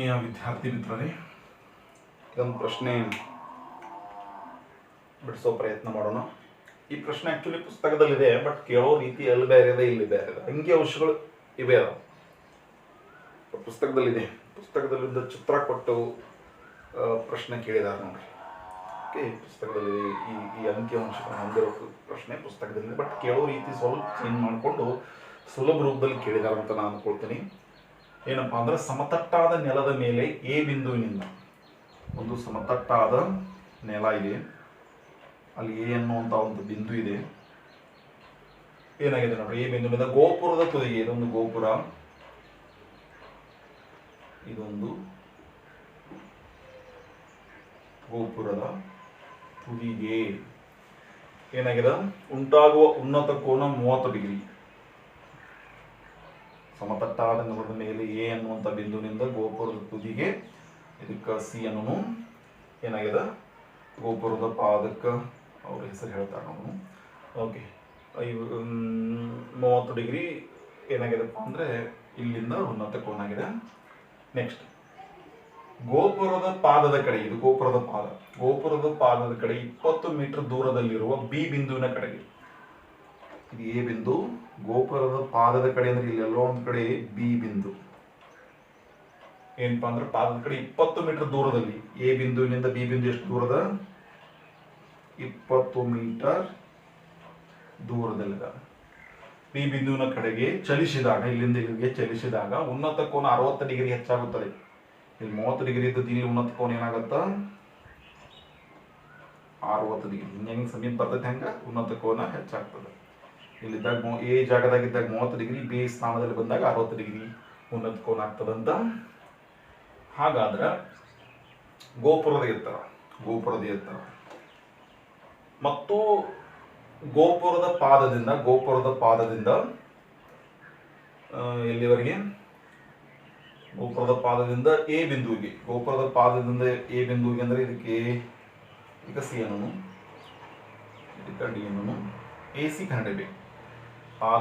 ಆತ್ಮೀಯ ವಿದ್ಯಾರ್ಥಿ ಮಿತ್ರರೇ. ಇದೊಂದು ಪ್ರಶ್ನೆ ಬಿಡಿಸೋ ಪ್ರಯತ್ನ ಮಾಡೋಣ. ಈ ಪ್ರಶ್ನೆ ಆ್ಯಕ್ಚುಲಿ ಪುಸ್ತಕದಲ್ಲಿದೆ ಬಟ್ ಕೇಳೋ ರೀತಿ ಅಲ್ಲಿ ಬೇರೆ ಇದೆ ಇಲ್ಲಿ ಬೇರೆ ಇದೆ ಅಂಕಿ ಅಂಶಗಳು ಇವೆ ಅದಾವ ಪುಸ್ತಕದಲ್ಲಿದೆ. ಪುಸ್ತಕದಲ್ಲಿದ್ದ ಚಿತ್ರ ಕೊಟ್ಟು ಪ್ರಶ್ನೆ ಕೇಳಿದಾರೆ ನೋಡ್ರಿ. ಓಕೆ ಪುಸ್ತಕದಲ್ಲಿ ಈ ಈ ಅಂಕಿ ಅಂಶಗಳನ್ನು ಹೊಂದಿರೋ ಪ್ರಶ್ನೆ ಪುಸ್ತಕದಲ್ಲಿದೆ ಬಟ್ ಕೇಳೋ ರೀತಿ ಸ್ವಲ್ಪ ಚೇಂಜ್ ಮಾಡಿಕೊಂಡು ಸುಲಭ ರೂಪದಲ್ಲಿ ಕೇಳಿದಾರ ಅಂತ ನಾನು ಅನ್ಕೊಳ್ತೀನಿ. ಏನಪ್ಪಾ ಅಂದ್ರೆ ಸಮತಟ್ಟಾದ ನೆಲದ ಮೇಲೆ ಎ ಬಿಂದುವಿನಿಂದ. ಒಂದು ಸಮತಟ್ಟಾದ ನೆಲ ಇದೆ. ಅಲ್ಲಿ ಎ ಅನ್ನುವಂಥ ಒಂದು ಬಿಂದು ಇದೆ. ಏನಾಗಿದೆ ನೋಡಿ ಎ ಬಿಂದುವಿನಿಂದ ಗೋಪುರದ ತುದಿಗೆ ಇದೊಂದು ಗೋಪುರ. ಇದೊಂದು ಗೋಪುರದ ತುದಿಗೆ. ಏನಾಗಿದೆ? ಉಂಟಾಗುವ ಉನ್ನತ ಕೋನ ಮೂವತ್ತು ಡಿಗ್ರಿ. ಸಮತಟ್ಟಾದ ನೆಲದ ಮೇಲೆ ಎ ಅನ್ನುವಂಥ ಬಿಂದುವಿನಿಂದ ಗೋಪುರದ ತುದಿಗೆ, ಇದಕ್ಕೆ ಸಿ ಅನ್ನೋನು ಏನಾಗಿದೆ ಗೋಪುರದ ಪಾದಕ್ಕೆ ಅವ್ರ ಹೆಸರು ಹೇಳ್ತಾರೆ ನಾವು ಓಕೆ ಮೂವತ್ತು ಡಿಗ್ರಿ ಏನಾಗಿದೆಪ್ಪ ಅಂದರೆ ಇಲ್ಲಿಂದ ಉನ್ನತ ಕೋನಾಗಿದೆ ನೆಕ್ಸ್ಟ್ ಗೋಪುರದ ಪಾದದ ಕಡೆ, ಇದು ಗೋಪುರದ ಪಾದ. ಗೋಪುರದ ಪಾದದ ಕಡೆ ಇಪ್ಪತ್ತು ಮೀಟರ್ ದೂರದಲ್ಲಿರುವ ಬಿ ಬಿಂದುವಿನ ಕಡೆಗೆ. ಇದು ಎ ಬಿಂದು, ಗೋಪುರದ ಪಾದದ ಕಡೆ ಅಂದ್ರೆ ಇಲ್ಲಿ ಎಲ್ಲೋ ಒಂದ್ ಕಡೆ ಬಿ ಬಿಂದು. ಏನಪ್ಪಾ ಅಂದ್ರೆ ಪಾದದ ಕಡೆ ಇಪ್ಪತ್ತು ಮೀಟರ್ ದೂರದಲ್ಲಿ. ಎ ಬಿಂದುವಿನಿಂದ ಬಿ ಬಿಂದು ಎಷ್ಟು ದೂರದ? ಇಪ್ಪತ್ತು ಮೀಟರ್ ದೂರದಲ್ಲಿದೆ ಬಿ ಬಿಂದುವಿನ ಕಡೆಗೆ ಚಲಿಸಿದಾಗ, ಇಲ್ಲಿಂದ ಇಲ್ಲಿಗೆ ಚಲಿಸಿದಾಗ ಉನ್ನತ ಕೋನ ಅರವತ್ತು ಡಿಗ್ರಿ ಹೆಚ್ಚಾಗುತ್ತದೆ. ಇಲ್ಲಿ ಮೂವತ್ತು ಡಿಗ್ರಿ ಇದ್ದ ದಿನ ಉನ್ನತ ಕೋನ ಏನಾಗುತ್ತ? ಅರವತ್ತು ಡಿಗ್ರಿ. ಹೆಂಗೆ ಸಮೀಪ ಬರ್ತೈತೆ ಹೆಂಗೆ? ಉನ್ನತ ಕೋನ ಹೆಚ್ಚಾಗ್ತದೆ. ಇಲ್ಲಿದ್ದಾಗ ಎ ಜಾಗದಾಗಿದ್ದಾಗ ಮೂವತ್ತು ಡಿಗ್ರಿ, ಬಿ ಸ್ಥಾನದಲ್ಲಿ ಬಂದಾಗ ಅರವತ್ತು ಡಿಗ್ರಿ ಉನ್ನತ ಕೋನ ಆಗ್ತದಂತ. ಹಾಗಾದ್ರೆ ಗೋಪುರದ ಎತ್ತರ ಗೋಪುರದ ಎತ್ತರ. ಮತ್ತು ಗೋಪುರದ ಪಾದದಿಂದ ಗೋಪುರದ ಪಾದದಿಂದ ಎಲ್ಲಿವರೆಗೆ? ಗೋಪುರದ ಪಾದದಿಂದ ಎ ಬಿಂದುವಿಗೆ. ಗೋಪುರದ ಪಾದದಿಂದ ಎ ಬಿಂದುವಿಗೆ ಅಂದ್ರೆ ಇದಕ್ಕೆ ಈಗ ಸಿ ಅನ್ನೋನು ಡಿ ಅನ್ನೋನು, ಎ ಸಿ ಕನ್ನಡ ಪಾದ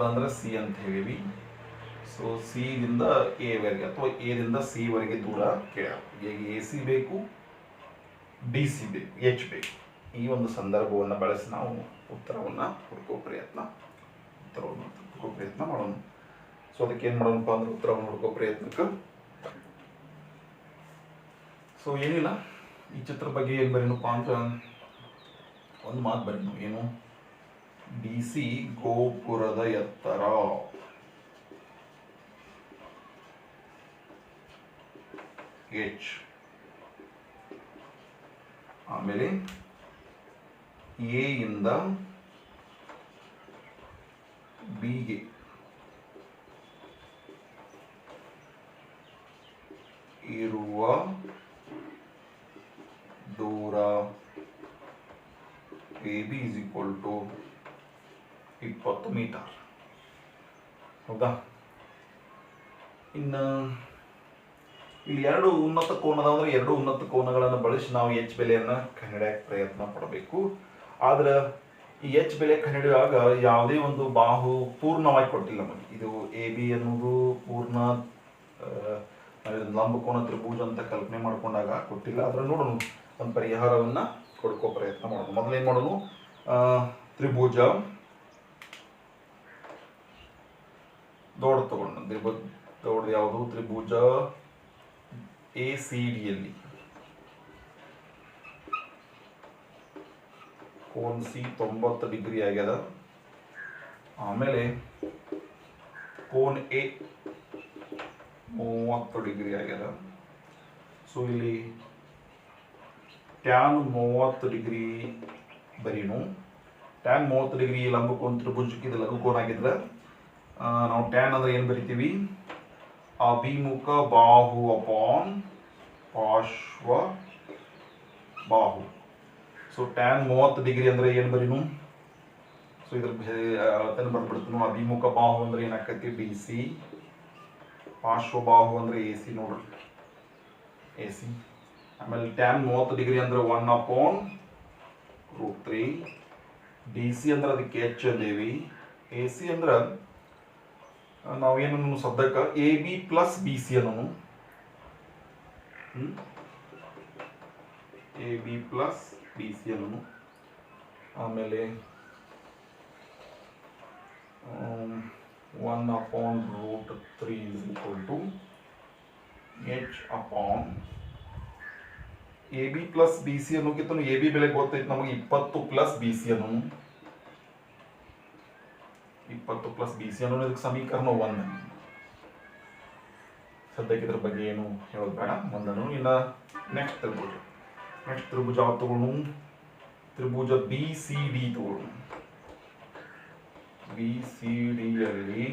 ಅಂದ್ರೆ ಸಿ ಅಂತ ಹೇಳಿವಿ. ಸೊ ಎ ವರೆಗೆ ಅಥವಾ ಎ ದಿಂದ ಸಿ ವರೆಗೆ ದೂರ ಕೇಳ ಎ ಸಿ ಬೇಕು ಡಿ ಸಿ ಬೇಕು ಎಚ್ ಬೇಕು. ಈ ಒಂದು ಸಂದರ್ಭವನ್ನು ಬಳಸಿ ನಾವು ಉತ್ತರವನ್ನು ಹುಡುಕೋ ಪ್ರಯತ್ನ ಉತ್ತರವನ್ನು ಹುಡುಕೋ ಪ್ರಯತ್ನ ಮಾಡೋಣ. ಸೊ ಅದಕ್ಕೆ ಏನು ಮಾಡೋಣಪ್ಪ ಅಂದ್ರೆ ಉತ್ತರವನ್ನು ಹುಡುಕೋ ಪ್ರಯತ್ನಕ್ಕೆ. ಸೊ ಏನಿಲ್ಲ. ಈ ಚಿತ್ರ ಬಗ್ಗೆ ಏನು ಬರೀನಪ್ಪ ಅಂತ ಒಂದು ಮಾತು ಬರೀನು, ಏನು? ಡಿ ಸಿ ಗೋಪುರದ ಎತ್ತರ. ಎಚ್. ಆಮೇಲೆ ಎ ಇಂದ ಬಿಗೆ. ಇರುವ ದೂರ A B is equal to ಇಪ್ಪತ್ತು ಮೀಟರ್. ಹೌದಾ? ಇನ್ನು ಇಲ್ಲಿ ಎರಡು ಉನ್ನತ ಕೋನದ ಅಂದ್ರೆ ಎರಡು ಉನ್ನತ ಕೋನಗಳನ್ನು ಬಳಸಿ ನಾವು ಎಚ್ ಬೆಲೆಯನ್ನು ಕನ್ನಡಕ್ಕೆ ಪ್ರಯತ್ನ ಪಡಬೇಕು. ಆದ್ರೆ ಈ ಎಚ್ ಬೆಲೆ ಕಂಡುಹಿಡಿಯುವಾಗ ಯಾವುದೇ ಒಂದು ಬಾಹು ಪೂರ್ಣವಾಗಿ ಕೊಟ್ಟಿಲ್ಲ ನಮಗೆ. ಇದು ಎ ಬಿ ಅನ್ನೋದು ಪೂರ್ಣ ಲಂಬಕೋನ ತ್ರಿಭುಜ ಅಂತ ಕಲ್ಪನೆ ಮಾಡ್ಕೊಂಡಾಗ ಕೊಟ್ಟಿಲ್ಲ. ಆದ್ರೆ ನೋಡೋಣ, ಒಂದು ಪರಿಹಾರವನ್ನು ಕೊಡ್ಕೋ ಪ್ರಯತ್ನ ಮಾಡೋಣ. ಮೊದಲೇನು ಮಾಡೋಣ? ತ್ರಿಭುಜ ದೊಡ್ಡ ತಗೊಂಡು ತ್ರಿಭುಜ ದೊಡ್ಡದು ಯಾವುದು? ತ್ರಿಭುಜ ಎ ಸಿ ಡಿಯಲ್ಲಿ ಕೋನ್ ಸಿ ತೊಂಬತ್ತು ಡಿಗ್ರಿ ಆಗ್ಯದ. ಆಮೇಲೆ ಕೋನ್ ಎ ಮೂವತ್ತು ಡಿಗ್ರಿ ಆಗ್ಯದ. ಸೊ ಇಲ್ಲಿ ಟ್ಯಾನ್ ಮೂವತ್ತು ಡಿಗ್ರಿ ಬರೀನು. ಟ್ಯಾನ್ ಮೂವತ್ತು ಡಿಗ್ರಿ ಲಂಬಕೋನ್ ತ್ರಿಭುಜಕ್ಕೆ ಲಘು ಕೋನ್ ಆಗಿದ್ರೆ ನಾವು ಟ್ಯಾನ್ ಅಂದ್ರೆ ಏನು ಬರಿತೀವಿ? ಅಭಿಮುಖ ಬಾಹು ಅಪಾನ್ ಪಾರ್ಶ್ವ ಬಾಹು. ಸೊ ಟ್ಯಾನ್ ಮೂವತ್ತು ಡಿಗ್ರಿ ಅಂದ್ರೆ ಏನು ಬರೀನು? ಸೊ ಇದ್ರ ಅಳತೆನ ಬರ್ಬಿಡ್ತೀನು ಅಭಿಮುಖ ಬಾಹು ಅಂದ್ರೆ ಏನಾಕತಿ ಡಿ ಸಿ ಪಾರ್ಶ್ವ ಬಾಹು ಅಂದ್ರೆ ಎ ಸಿ ನೋಡ್ರಿ ಎ ಸಿ ಆಮೇಲೆ ಟ್ಯಾನ್ ಮೂವತ್ತು ಡಿಗ್ರಿ ಅಂದ್ರೆ one upon root three D C ಅಂದ್ರೆ ಅದಕ್ಕೆ ಎಚ್ ಅಂದೇವಿ ಎ ಸಿ ಅಂದ್ರೆ ನಾವೇನು ಸದ್ಯಕ್ಕೆ A B plus B C ಅನ್ನೋನು? A B plus B C ಅನ್ನೋನು? ಆಮೇಲೆ one upon root three is equal to H upon A B plus B C ಅನ್ನೋಕ್ಕಿಂತ A B ಬೆಲೆ ಗೊತ್ತೈತೆ ನಮಗೆ ಇಪ್ಪತ್ತು ಪ್ಲಸ್ ಬಿ ಸಿ ಅನ್ನೋ ಇಪ್ಪತ್ತು ಪ್ಲಸ್ ಬಿ ಸಿ ಅನ್ನೋ ಇದಕ್ಕೆ ಸಮೀಕರಣ ಒಂದು. ಸದ್ಯಕ್ಕೆ ಇದ್ರ ಬಗ್ಗೆ ಏನು ಹೇಳೋದು ಬೇಡ, ಒಂದನ್ನು ಇಲ್ಲ ನೆಕ್ಸ್ಟ್ ತ್ರಿಭುಜ. ನೆಕ್ಸ್ಟ್ ತ್ರಿಭುಜ ಯಾವ್ದು ತಗೊಳ್ಳೋಣ ತ್ರಿಭುಜ ಬಿ ಸಿ ಡಿ ತಗೊಳ್ಳೋಣ ಬಿ ಸಿ ಡಿಯಲ್ಲಿ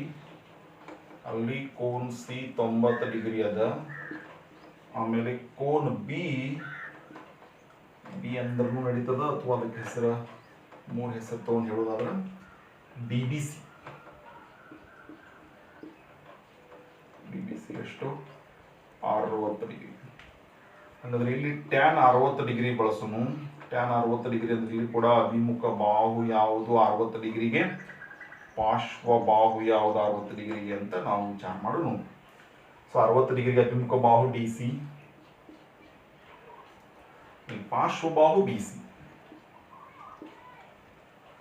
ಅಲ್ಲಿ ಕೋನ್ ಸಿ ತೊಂಬತ್ತು ಡಿಗ್ರಿ ಅದ. ಆಮೇಲೆ ಕೋನ್ ಬಿ ಬಿ ಅಂದ್ರೂ ನಡೀತದ ಅಥವಾ ಅದಕ್ಕೆ ಹೆಸರು, ಮೂರು ಹೆಸರು ತೊಗೊಂಡು ಹೇಳೋದಾದ್ರೆ B B C B B C ಎಷ್ಟು ಅರವತ್ತು ಡಿಗ್ರಿ. ಹಂಗಂದ್ರೆ ಇಲ್ಲಿ ಟ್ಯಾನ್ ಅರವತ್ತು ಡಿಗ್ರಿ ಬಳಸೋನು. ಟ್ಯಾನ್ ಅರವತ್ತು ಡಿಗ್ರಿ ಅಂದ್ರೆ ಇಲ್ಲಿ ಕೂಡ ಅಭಿಮುಖ ಬಾಹು ಯಾವುದು ಅರವತ್ತು ಡಿಗ್ರಿಗೆ? ಪಾರ್ಶ್ವ ಬಾಹು ಯಾವುದು ಅರವತ್ತು ಡಿಗ್ರಿಗೆ ಅಂತ ನಾವು ವಿಚಾರ ಮಾಡೋಣ. ಸೊ ಅರವತ್ತು ಡಿಗ್ರಿಗೆ ಅಭಿಮುಖ ಬಾಹು ಡಿ ಸಿ ಈ ಪಾರ್ಶ್ವ ಬಾಹು ಬಿ ಸಿ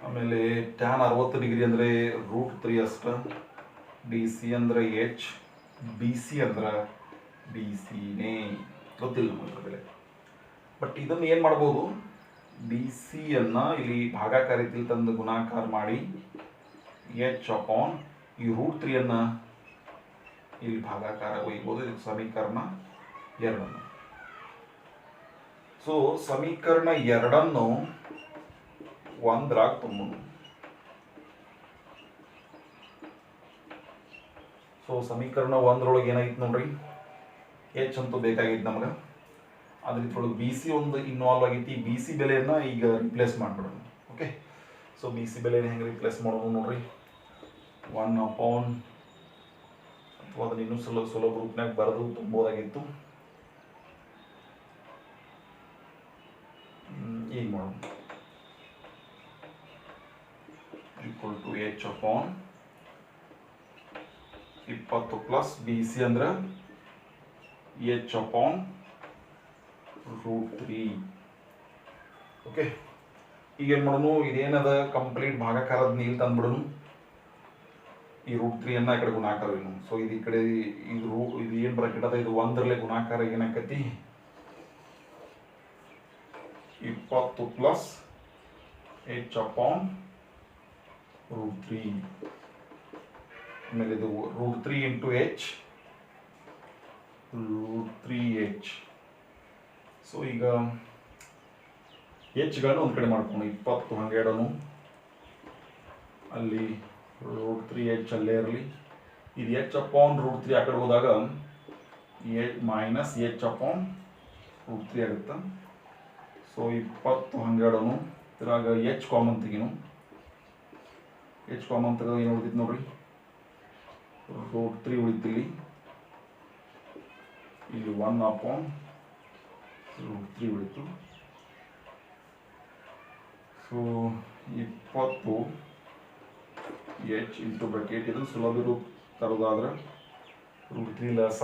ಆಮೇಲೆ ಟ್ಯಾನ್ ಅರವತ್ತು ಡಿಗ್ರಿ ಅಂದರೆ ರೂಟ್ ತ್ರೀ ಅಷ್ಟ. ಡಿ ಸಿ ಅಂದರೆ ಎಚ್ ಬಿ ಸಿ ಅಂದ್ರೆ ಬಿ ಸಿನೇ ಗೊತ್ತಿಲ್ಲ ನಮಗೆ ಬಟ್ ಇದನ್ನು ಏನು ಮಾಡ್ಬೋದು? ಡಿ ಸಿಯನ್ನು ಇಲ್ಲಿ ಭಾಗಾಕಾರಿತಿಲಿ ತಂದು ಗುಣಾಕಾರ ಮಾಡಿ ಎಚ್ ಅಪಾನ್ ಈ ರೂಟ್ ತ್ರೀಯನ್ನು ಇಲ್ಲಿ ಭಾಗಾಕಾರ ಒಯ್ಬೋದು. ಇದಕ್ಕೆ ಸಮೀಕರಣ ಎರಡನ್ನು. ಸೊ ಸಮೀಕರಣ ಎರಡನ್ನು ಒಂದ್ರಾಗ ತುಂಬೋಣ ಸೊ ಸಮೀಕರಣ ಒಂದರೊಳಗೆ ಏನಾಗಿತ್ತು ನೋಡ್ರಿ? ಎಚ್ ಅಂತೂ ಬೇಕಾಗಿತ್ತು ನಮ್ಗೆ. ಅದ್ರ ಇದ್ರೊಳಗೆ ಬಿ ಸಿ ಒಂದು ಇನ್ವಾಲ್ವ್ ಆಗೈತಿ. ಬಿ ಸಿ ಬೆಲೆಯನ್ನು ಈಗ ರಿಪ್ಲೇಸ್ ಮಾಡಿಬಿಡೋಣ. ಓಕೆ ಸೊ ಬಿ ಸಿ ಬೆಲೆನ ಹೆಂಗೆ ರಿಪ್ಲೇಸ್ ಮಾಡೋದು ನೋಡ್ರಿ? ಒನ್ ಅಪೌನ್ ಅಥವಾ ಅದನ್ನ ಇನ್ನೂ ಸುಲಭ ಸುಲಭ ರೂಪನಾಗ ಬರೆದು ತುಂಬೋದಾಗಿತ್ತು. ಈಗ ಮಾಡೋಣ. ಈಕ್ವಲ್ ಟು ಎಚ್ ಅಪಾನ್ ಇಪ್ಪತ್ತು ಪ್ಲಸ್ ಬಿ ಸಿ ಅಂದ್ರೆ H upon root three okay ಈಗ ಏನು ಮಾಡೋಣ ಇದೇನದ? ಕಂಪ್ಲೀಟ್ ಭಾಗಾಕಾರದ ನೀಲ್ ತಂದ್ಬಿಡೋನು. ಈ ರೂಟ್ ತ್ರೀಯನ್ನು ಈ ಕಡೆ ಗುಣಾಕಾರ ಏನು ಸೊ ಇದು ಈ ಕಡೆ ಇದು ರೂ ಇದು ಏನು ಬ್ರಾಕೆಟ್ ಅದ? ಇದು ಒಂದರಲ್ಲೇ ಗುಣಾಕಾರ ಏನಾಕತಿ ಇಪ್ಪತ್ತು plus H upon root three ಆಮೇಲೆ ಇದು root three into H root three H so ಈಗ ಎಚ್ಗಳನ್ನು ಒಂದು ಕಡೆ ಮಾಡ್ಕೊಂಡು ಇಪ್ಪತ್ತು ಇಡೋನು. ಅಲ್ಲಿ ರೂಟ್ ತ್ರೀ ಎಚ್ ಅಲ್ಲೇ ಇರಲಿ. ಇದು ಎಚ್ ಅಪಾನ್ ರೂಟ್ ತ್ರೀ ಆ ಕಡೆ ಹೋದಾಗ H minus H upon root three ಆಗುತ್ತೆ ಸೊ ಇಪ್ಪತ್ತು ಇಡೋನು. ಇದ್ರಾಗ ಎಚ್ ಕಾಮನ್ ತೆಗಿನು. ಎಚ್ ಕಾಮನ್ ತೆಗೆದು ಏನು ಉಳಿದಿತ್ತು ನೋಡ್ರಿ? ರೂಟ್ ತ್ರೀ ಉಳಿತಿಲ್ಲಿ ಇಲ್ಲಿ ಒನ್ ಅಪಾನ್ ರೂಟ್ ತ್ರೀ ಉಳಿತು ಸೊ ಇಪ್ಪತ್ತು ಎಚ್ ಇಂಟು ಬ್ರಕೆಟ್ ಇದು ಸುಲಭ ರೂಪ ತರೋದಾದ್ರೆ root three plus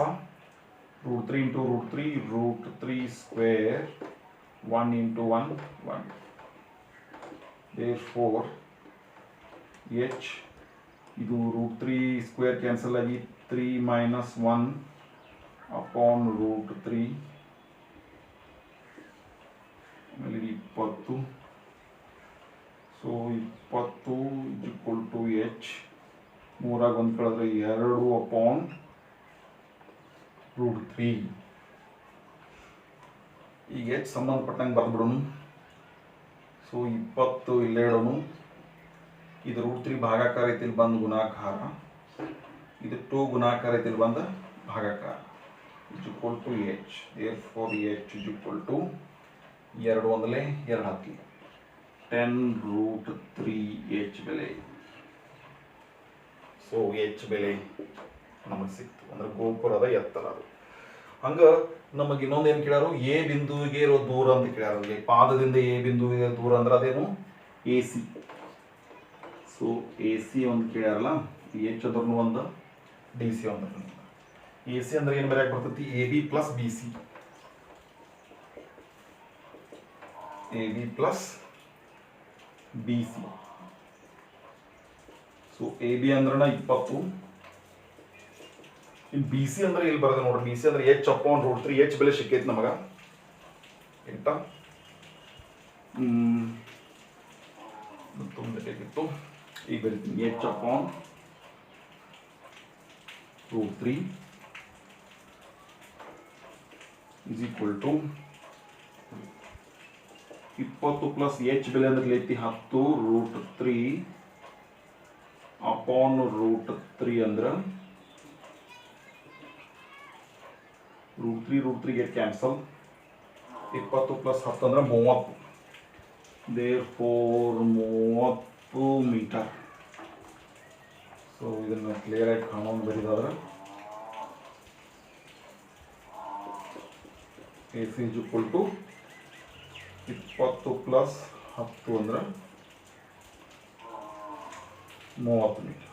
root three into root three root three square one into one one therefore H ಇದು ರೂಟ್ ತ್ರೀ ಸ್ಕ್ವೇರ್ ಕ್ಯಾನ್ಸಲ್ ಆಗಿ three minus one upon root three ಆಮೇಲೆ ಇಪ್ಪತ್ತು. So ಇಪ್ಪತ್ತು equal to H ಮೂರಾಗ ಒಂದು ಕಳೆದ್ರೆ ಎರಡು upon root three ಈಗ ಎಚ್ ಸಂಬಂಧಪಟ್ಟಂಗೆ ಬರ್ದ್ಬಿಡೋನು ಸೊ ಇಪ್ಪತ್ತು ಇಲ್ಲೇ ಇದು ರೂಟ್ ತ್ರೀ ಭಾಗಾಕಾರ ರೀತಿಯಲ್ಲಿ ಬಂದು ಗುಣಾಕಾರ. ಇದು ಟೂ ಗುಣಾಕಾರ ರೀತಿಯಲ್ಲಿ ಬಂದ ಭಾಗಾಕಾರ. Is equal to H therefore H is equal to ಎರಡು ಒಂದಲೇ ಎರಡು ಹಾಕಿ ಟೆನ್ ರೂಟ್ ತ್ರೀ ಎಚ್ ಬೆಲೆ. ಸೊ ಎಚ್ ಬೆಲೆ ನಮಗೆ ಸಿಕ್ತು. ಅಂದ್ರೆ ಗೋಪುರದ ಎತ್ತರ ಅದು. ಹಂಗ ನಮಗೆ ಇನ್ನೊಂದು ಏನು ಕೇಳ್ಯಾರು? ಎ ಬಿಂದುವಿಗೆ ಇರೋ ದೂರ ಅಂತ ಕೇಳ್ಯಾರ ಪಾದದಿಂದ ಎ ಬಿಂದುವಿಗೆ ದೂರ ಅಂದ್ರೆ ಅದೇನು? A C so A C ಒಂದು ಕೇಳ್ಯಾರಲ್ಲ ಎಚ್ ಅದ್ರೂ ಒಂದು ಡಿ ಸಿ ಒಂದು ಎ ಸಿ ಅಂದ್ರೆ ಏನು ಬರೆಯಕ್ಕೆ ಬರ್ತೈತಿ? A B plus B C A B plus B C so A B ಅಂದ್ರೆ ಇಪ್ಪತ್ತು. ಇಲ್ಲಿ ಬಿ ಸಿ ಅಂದ್ರೆ ಇಲ್ಲಿ ಬರದ ನೋಡ್ರಿ? ಬಿ ಸಿ ಅಂದ್ರೆ H one root three H ಬೆಲೆ ಸಿಕ್ಕೈತಿ ನಮಗ. ಎಂಟ ತುಂಬ ಬೇಕಿತ್ತು ಈಗ ಬರೀತೀನಿ H upon root three is equal to ಇಪ್ಪತ್ತು ಪ್ಲಸ್ ಎಚ್ ಬೆಲೆ ಅಂದ್ರೆ ಲೈತಿ ಹತ್ತು root three upon root three ಅಂದ್ರೆ root three root three get cancel ಇಪ್ಪತ್ತು ಪ್ಲಸ್ ಹತ್ತು ಅಂದ್ರೆ ಮೂವತ್ತು ದೇರ್ ಫೋರ್ ಮೂವತ್ತು two metre so in clear का बरदा A C is equal to इपत plus हतुअ मूव मीटर